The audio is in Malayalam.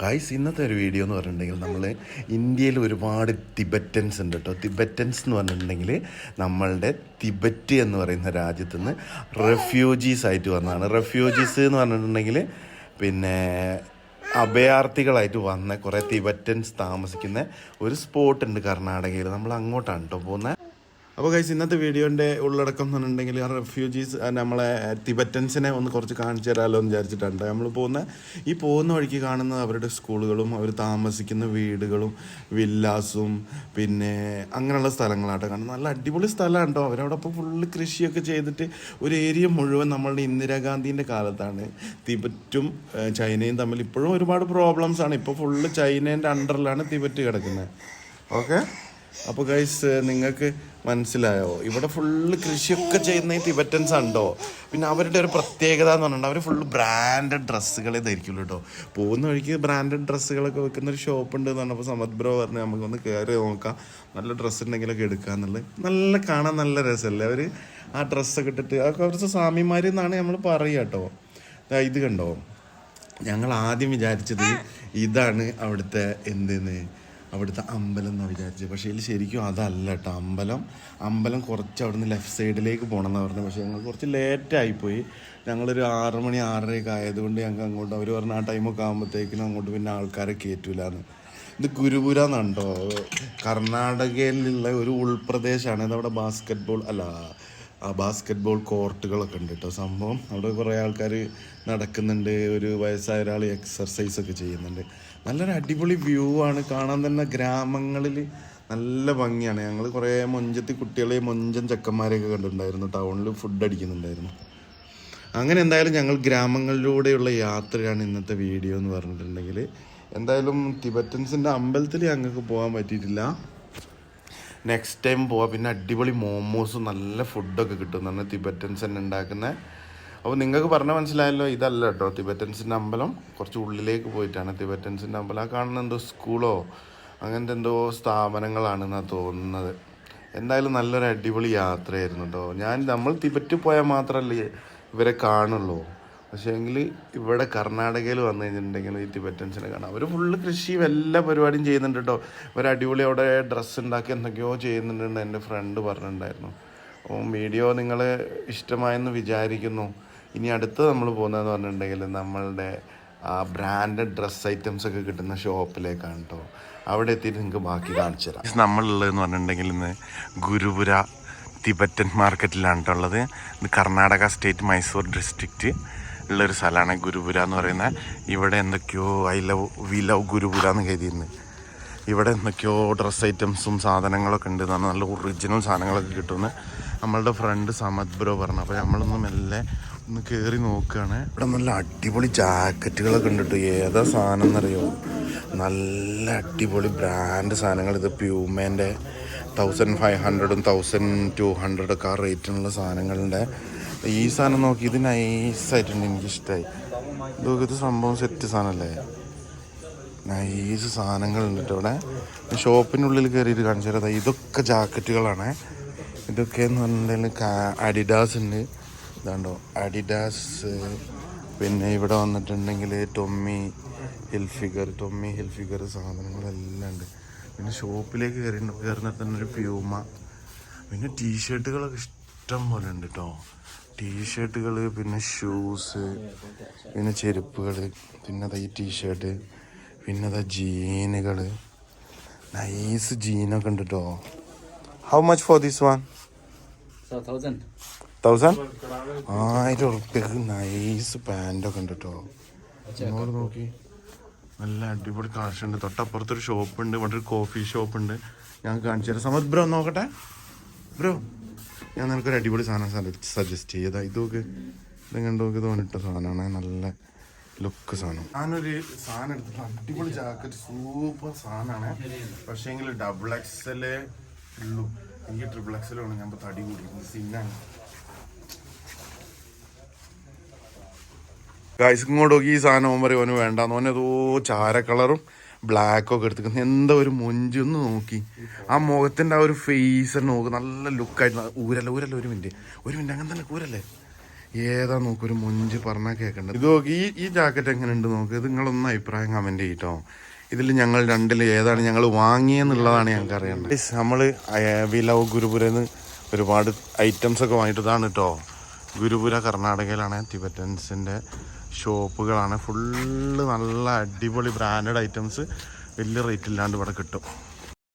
ഗായ്സ് ഇന്നത്തെ ഒരു വീഡിയോ എന്ന് പറഞ്ഞിട്ടുണ്ടെങ്കിൽ നമ്മൾ ഇന്ത്യയിൽ ഒരുപാട് തിബറ്റൻസ് ഉണ്ട് കേട്ടോ തിബറ്റൻസ് എന്ന് പറഞ്ഞിട്ടുണ്ടെങ്കിൽ നമ്മളുടെ തിബറ്റ് എന്ന് പറയുന്ന രാജ്യത്ത് നിന്ന് റെഫ്യൂജീസ് ആയിട്ട് വന്നതാണ്. റെഫ്യൂജീസ് എന്ന് പറഞ്ഞിട്ടുണ്ടെങ്കിൽ പിന്നെ അഭയാർത്ഥികളായിട്ട് വന്ന കുറേ തിബറ്റൻസ് താമസിക്കുന്ന ഒരു സ്പോട്ട് ഉണ്ട് കർണാടകയിൽ. നമ്മൾ അങ്ങോട്ടാണ് കേട്ടോ പോകുന്നത്. അപ്പോൾ കൈസ് ഇന്നത്തെ വീഡിയോന്റെ ഉള്ളടക്കം എന്ന് പറഞ്ഞിട്ടുണ്ടെങ്കിൽ ആ റെഫ്യൂജീസ് നമ്മളെ തിബറ്റൻസിനെ ഒന്ന് കുറച്ച് കാണിച്ചു തരാമല്ലോ എന്ന് വിചാരിച്ചിട്ടുണ്ട് നമ്മൾ പോകുന്ന ഈ പോകുന്ന വഴിക്ക് കാണുന്നത് അവരുടെ സ്കൂളുകളും അവർ താമസിക്കുന്ന വീടുകളും വില്ലാസും പിന്നെ അങ്ങനെയുള്ള സ്ഥലങ്ങളാട്ടോ കാണുന്നത്. നല്ല അടിപൊളി സ്ഥലമാണ് കേട്ടോ അവരവിടെ ഇപ്പോൾ ഫുള്ള് കൃഷിയൊക്കെ ചെയ്തിട്ട് ഒരു ഏരിയ മുഴുവൻ നമ്മളുടെ ഇന്ദിരാഗാന്ധിന്റെ കാലത്താണ്. തിബറ്റും ചൈനയും തമ്മിൽ ഇപ്പോഴും ഒരുപാട് പ്രോബ്ലംസ് ആണ്. ഇപ്പോൾ ഫുള്ള് ചൈനേന്റെ അണ്ടറിലാണ് തിബറ്റ് കിടക്കുന്നത്. ഓക്കെ അപ്പോൾ ഗൈസ് നിങ്ങൾക്ക് മനസ്സിലായോ? ഇവിടെ ഫുള്ള് കൃഷിയൊക്കെ ചെയ്യുന്ന ഈ തിബറ്റൻസ് ഉണ്ടോ പിന്നെ അവരുടെ ഒരു പ്രത്യേകത എന്ന് പറഞ്ഞാൽ അവർ ഫുള്ള് ബ്രാൻഡഡ് ഡ്രസ്സുകളെ ധരിക്കുള്ളൂ കേട്ടോ. പോകുന്ന വഴിക്ക് ബ്രാൻഡഡ് ഡ്രസ്സുകളൊക്കെ വെക്കുന്ന ഒരു ഷോപ്പ് ഉണ്ട് എന്ന് പറഞ്ഞപ്പോൾ സമത് ബ്രോ പറഞ്ഞ് നമുക്കൊന്ന് കയറി നോക്കാം. നല്ല ഡ്രസ്സ് ഉണ്ടെങ്കിലൊക്കെ എടുക്കാന്നുള്ളത് നല്ല കാണാൻ നല്ല രസമല്ലേ? അവർ ആ ഡ്രസ്സൊക്കെ ഇട്ടിട്ട് അതൊക്കെ കുറച്ച് സ്വാമിമാർ എന്നാണ് നമ്മൾ പറയുക കേട്ടോ. ഇത് കണ്ടോ? ഞങ്ങൾ ആദ്യം വിചാരിച്ചത് ഇതാണ് അവിടുത്തെ എന്തെന്ന്? അവിടുത്തെ അമ്പലം എന്നാണ് വിചാരിച്ചത്. പക്ഷേ ഇതിൽ ശരിക്കും അതല്ല കേട്ടോ അമ്പലം അമ്പലം കുറച്ച് അവിടുന്ന് ലെഫ്റ്റ് സൈഡിലേക്ക് പോകണം എന്നാണ് പറഞ്ഞത്. പക്ഷേ ഞങ്ങൾ കുറച്ച് ലേറ്റായിപ്പോയി ഞങ്ങളൊരു ആറ് മണി ആറരയൊക്കെ ആയതുകൊണ്ട് ഞങ്ങൾക്ക് അങ്ങോട്ട് അവർ പറഞ്ഞ ആ ടൈമൊക്കെ ആകുമ്പോഴത്തേക്കിനും അങ്ങോട്ട് പിന്നെ ആൾക്കാരെ കയറ്റൂലെന്ന് ഇത് ഗുരുപുര എന്നുണ്ടോ കർണാടകയിലുള്ള ഒരു ഉൾപ്രദേശമാണ് ഇതവിടെ ബാസ്കറ്റ് ബോൾ അല്ല ആ ബാസ്ക്കറ്റ് ബോൾ കോർട്ടുകളൊക്കെ ഉണ്ട് കേട്ടോ സംഭവം അവിടെ കുറേ ആൾക്കാർ നടക്കുന്നുണ്ട് ഒരു വയസ്സായ ഒരാൾ എക്സർസൈസ് ഒക്കെ ചെയ്യുന്നുണ്ട്. നല്ലൊരു അടിപൊളി വ്യൂ ആണ്. കാണാൻ തന്നെ ഗ്രാമങ്ങളിൽ നല്ല ഭംഗിയാണ്. ഞങ്ങൾ കുറേ മൊഞ്ചത്തി കുട്ടികളെ മൊഞ്ചൻ ചെക്കന്മാരെയൊക്കെ കണ്ടിട്ടുണ്ടായിരുന്നു. ടൗണിൽ ഫുഡ് അടിക്കുന്നുണ്ടായിരുന്നു. അങ്ങനെ എന്തായാലും ഞങ്ങൾ ഗ്രാമങ്ങളിലൂടെയുള്ള യാത്രയാണ് ഇന്നത്തെ വീഡിയോ എന്ന് പറഞ്ഞിട്ടുണ്ടെങ്കിൽ എന്തായാലും തിബറ്റൻസിന്റെ അമ്പലത്തിൽ ഞങ്ങൾക്ക് പോകാൻ പറ്റിയിട്ടില്ല. നെക്സ്റ്റ് ടൈം പോവാം പിന്നെ അടിപൊളി മോമോസും നല്ല ഫുഡൊക്കെ കിട്ടും പറഞ്ഞാൽ തിബറ്റൻസ് തന്നെ ഉണ്ടാക്കുന്നത് അപ്പോൾ നിങ്ങൾക്ക് പറഞ്ഞാൽ മനസ്സിലായല്ലോ ഇതല്ല കേട്ടോ തിബറ്റൻസിന്റെ അമ്പലം. കുറച്ച് ഉള്ളിലേക്ക് പോയിട്ടാണ് തിബറ്റൻസിന്റെ അമ്പലം. ആ കാണുന്ന എന്തോ സ്കൂളോ അങ്ങനത്തെ എന്തോ സ്ഥാപനങ്ങളാണെന്നാണ് തോന്നുന്നത്. എന്തായാലും നല്ലൊരു അടിപൊളി യാത്രയായിരുന്നു കേട്ടോ ഞാൻ നമ്മൾ തിബറ്റ് പോയാൽ മാത്രമല്ലേ ഇവരെ കാണുള്ളൂ. പക്ഷേ എങ്കിൽ ഇവിടെ കർണാടകയിൽ വന്നു കഴിഞ്ഞിട്ടുണ്ടെങ്കിൽ ഈ ടിബറ്റൻസിനെ കാണാം. അവർ ഫുള്ള് കൃഷിയും എല്ലാ പരിപാടിയും ചെയ്യുന്നുണ്ട് കേട്ടോ. ഒരു അടിപൊളി അവിടെ ഡ്രസ്സ് ഉണ്ടാക്കി എന്തൊക്കെയോ ചെയ്യുന്നുണ്ടെന്ന് എന്റെ ഫ്രണ്ട് പറഞ്ഞിട്ടുണ്ടായിരുന്നു. അപ്പോൾ വീഡിയോ നിങ്ങൾ ഇഷ്ടമായെന്ന് വിചാരിക്കുന്നു. ഇനി അടുത്ത് നമ്മൾ പോകുന്നതെന്ന് പറഞ്ഞിട്ടുണ്ടെങ്കിൽ നമ്മളുടെ ആ ബ്രാൻഡഡ് ഡ്രസ്സ് ഐറ്റംസ് ഒക്കെ കിട്ടുന്ന ഷോപ്പിലേക്കാണ് കേട്ടോ. അവിടെ എത്തിയിട്ട് നിങ്ങൾക്ക് ബാക്കി കാണിച്ചു തരാം. നമ്മളുള്ളതെന്ന് പറഞ്ഞിട്ടുണ്ടെങ്കിൽ ഇന്ന് ഗുരുപുര തിബറ്റൻ മാർക്കറ്റിലാണ് കേട്ടോ ഉള്ളത്. ഇത് കർണാടക സ്റ്റേറ്റ് മൈസൂർ ഡിസ്ട്രിക്റ്റ് ഉള്ളൊരു സ്ഥലമാണ് ഗുരുപുര എന്ന് പറയുന്നത്. ഇവിടെ എന്തൊക്കെയോ ഐ ലവ് വി ലവ് ഗുരുപുര എന്ന് കരുതിയിരുന്നു ഇവിടെ എന്തൊക്കെയോ ഡ്രസ് ഐറ്റംസും സാധനങ്ങളൊക്കെ ഉണ്ട് എന്നാണ് നല്ല ഒറിജിനൽ സാധനങ്ങളൊക്കെ കിട്ടുമെന്ന് നമ്മളുടെ ഫ്രണ്ട് സമത് ബ്രോ പറഞ്ഞു. അപ്പോൾ നമ്മളൊന്ന് മെല്ലെ ഒന്ന് കയറി നോക്കുകയാണ്. ഇവിടെ നല്ല അടിപൊളി ജാക്കറ്റുകളൊക്കെ ഉണ്ട് കേട്ടോ. ഏതാ സാധനം എന്നറിയോ? നല്ല അടിപൊളി ബ്രാൻഡ് സാധനങ്ങൾ. ഇത് പ്യൂമേന്റെ തൗസൻഡ് ഫൈവ് ഹൺഡ്രഡും തൗസൻഡ് ടു ഹൺഡ്രഡൊക്കെ ആ റേറ്റിനുള്ള സാധനങ്ങളുണ്ട്. ഈ സാധനം നോക്കി ഇത് നൈസായിട്ടുണ്ട് എനിക്കിഷ്ടമായി ഇത് സംഭവം സെറ്റ് സാധനമല്ലേ നൈസ് സാധനങ്ങളുണ്ട് കേട്ടോ ഇവിടെ. ഷോപ്പിനുള്ളിൽ കയറിയിട്ട് കാണിച്ചു തരാം. ഇതൊക്കെ ജാക്കറ്റുകളാണ്. ഇതൊക്കെ എന്ന് പറഞ്ഞിട്ടുണ്ടെങ്കിൽ അഡിഡാസ് ഉണ്ട്. ഇതാണ്ടോ അഡിഡാസ് പിന്നെ ഇവിടെ വന്നിട്ടുണ്ടെങ്കിൽ ടൊമ്മി ഹിൽഫിഗർ ടൊമ്മി ഹിൽഫിഗർ സാധനങ്ങളെല്ലാം ഉണ്ട്. പിന്നെ ഷോപ്പിലേക്ക് കയറി കയറുന്ന തന്നെ ഒരു പ്യൂമ പിന്നെ ടീഷർട്ടുകളൊക്കെ ഇഷ്ടം പോലെ ഉണ്ട് കേട്ടോ. ടീഷർട്ടുകൾ പിന്നെ ഷൂസ് പിന്നെ ചെരുപ്പുകൾ പിന്നെ അതാ ഈ ടീഷർട്ട് പിന്നെ അതാ ജീനുകൾ നൈസ് ജീനൊക്കെ ഉണ്ട് കേട്ടോ how much for this one. Thousand ആയിരം ഉറുപ്പ്യക്ക് നൈസ് പാന്റൊക്കെ ഉണ്ട് കേട്ടോ ഇങ്ങോട്ട് നോക്കി. നല്ല അടിപൊളി കാശ് ഉണ്ട് തൊട്ടപ്പുറത്തൊരു ഷോപ്പ് ഉണ്ട് ഇവിടെ ഒരു കോഫി ഷോപ്പ് ഉണ്ട്. ഞാൻ കാണിച്ചു തരാം സമത് ബ്രോ നോക്കട്ടെ? ബ്രോ. ഞാൻ നിനക്കൊരു അടിപൊളി സാധനം സജസ്റ്റ് ചെയ്താ ഇതൊക്കെ ഇത് കണ്ടോക്ക് തോന്നിട്ട സാധനമാണ്. നല്ല ലുക്ക് സാധനം. ഞാനൊരു സാധനം എടുത്തിട്ട് അടിപൊളി ജാക്കറ്റ് സൂപ്പർ സാധനമാണ്. പക്ഷേ എങ്കിൽ ഡബിൾ എക്സ് ഉള്ളൂ. എനിക്ക് ട്രിപ്പിൾ എക്സൽ വേണം. ഞാൻ തടി കൂടിയിരിക്കുന്നത് സിന്നാണ് ഗൈസ് ഇങ്ങോട്ട് നോക്കി. ഈ സാധനം ഓൻ പറയും ഓന് വേണ്ടാന്ന്. ഓൻ ഏതോ ചാര കളറും ബ്ലാക്കും ഒക്കെ എടുത്തിരിക്കുന്നത് എന്താ ഒരു മുഞ്ചൊന്ന് നോക്കി. ആ മുഖത്തിന്റെ ആ ഒരു ഫേസ് നോക്ക് നല്ല ലുക്കായിട്ട് ഊരല്ല ഊരല്ല ഒരു മിനിറ്റ് ഒരു മിനിറ്റ് അങ്ങനെ തന്നെ ഊരല്ലേ? ഏതാ നോക്ക് ഒരു മുഞ്ച് പറഞ്ഞാൽ കേൾക്കണ്ടത് ഇത് നോക്ക് ഈ ഈ ജാക്കറ്റ് എങ്ങനെ ഉണ്ട് നോക്ക്? ഇത് നിങ്ങളൊന്ന് അഭിപ്രായം കമന്റ് ചെയ്യട്ടോ. ഇതിൽ ഞങ്ങൾ രണ്ടിൽ ഏതാണ് ഞങ്ങൾ വാങ്ങിയെന്നുള്ളതാണ് ഞങ്ങൾക്ക് അറിയേണ്ടത്. നമ്മൾ വി ലവ് ഗുരുപുരന്ന് ഒരുപാട് ഐറ്റംസ് ഒക്കെ വാങ്ങിയിട്ടതാണ് കേട്ടോ ഗുരുപുര കർണാടകയിലാണ്. തിബറ്റൻസിന്റെ ഷോപ്പുകളാണ്. ഫുള്ള് നല്ല അടിപൊളി ബ്രാൻഡഡ് ഐറ്റംസ് വലിയ റേറ്റ് ഇല്ലാണ്ട് ഇവിടെ കിട്ടും.